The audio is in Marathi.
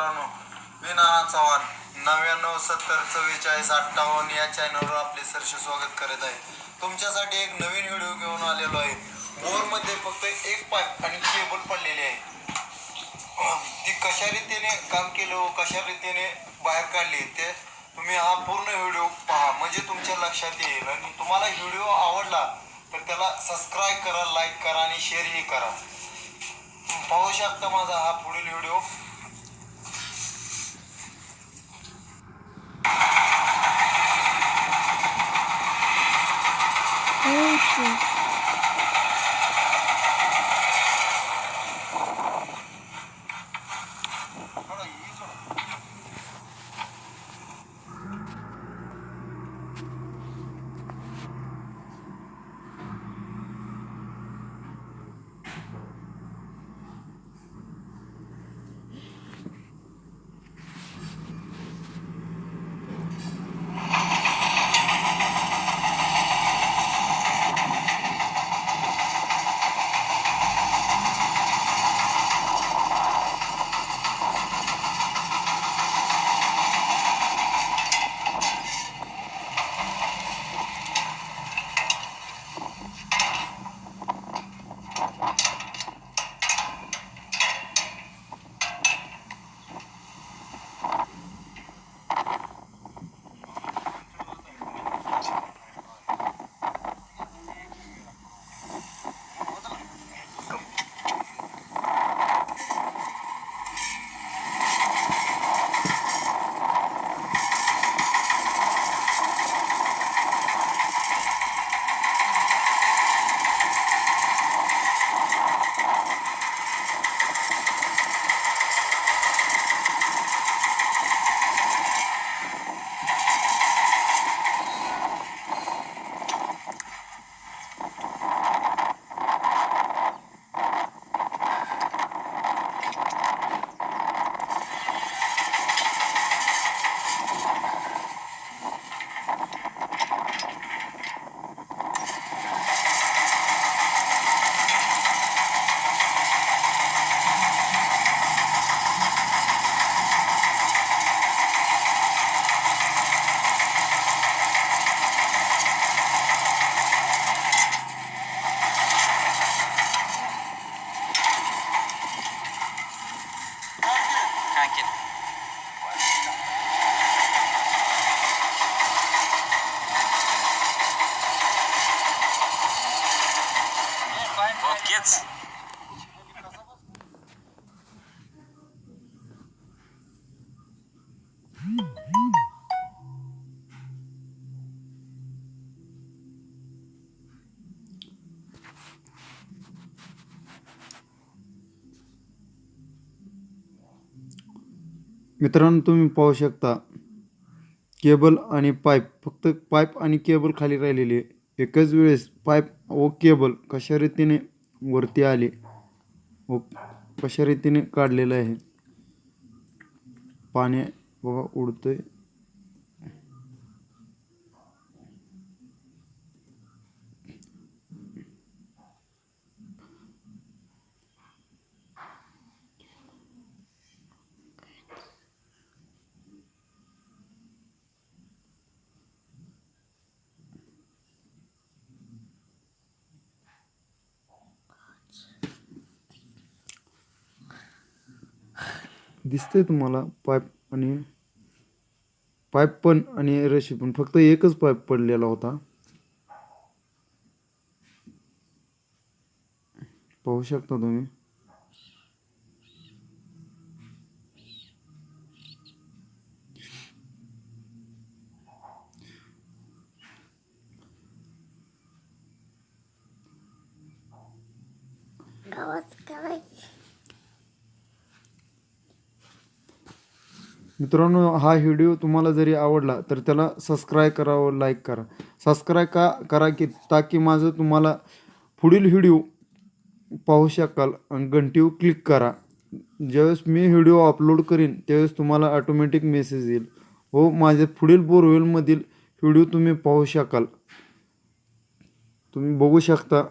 मित्रांनो मी नाना चव्हाण नव्याण्णव सत्तर चव्वेचाळीस अठ्ठावन्न या चॅनलवर आपले सरसे स्वागत करत आहे. तुमच्यासाठी एक नवीन व्हिडिओ घेऊन आलेलो आहे. बोरमध्ये फक्त एक पाईप आणि केबल पडलेली आहे. ती कशा रीतीने काम केलं व कशा रीतीने बाहेर काढली ते तुम्ही हा पूर्ण व्हिडिओ पहा. म्हणजे तुमच्या लक्षात येईल. आणि तुम्हाला व्हिडिओ आवडला तर त्याला सबस्क्राईब करा लाईक करा आणि शेअरही करा. पाहू शकता माझा हा पुढील व्हिडिओ Ne için? Okeच. मित्रांनो तुम्ही पाहू शकता केबल आणि पाईप फक्त पाईप आणि केबल खाली राहिलेली आहे एकाच वेळेस पाईप व केबल कशा रीतीने वरती आले. व कशा रीतीने काढलेलं आहे? पाणी बघा आहे दिसतंय तुम्हाला पाईप आणि पाईप पण आणि रशी पण. फक्त एकच पाईप पडलेला होता. पाहू शकता तुम्ही? गावात करायची मित्रांनो हा व्हिडिओ तुम्हाला जरी आवडला तर त्याला सबस्क्राईब करा व लाईक करा. सबस्क्राईब का करा की ताकी माझं तुम्हाला पुढील व्हिडिओ पाहू शकाल आणि घंटीवर क्लिक करा. ज्यावेळेस मी व्हिडिओ अपलोड करीन त्यावेळेस तुम्हाला ऑटोमॅटिक मेसेज येईल. हो माझ्या पुढील बोरवेलमधील व्हिडिओ तुम्ही पाहू शकाल. तुम्ही बघू शकता.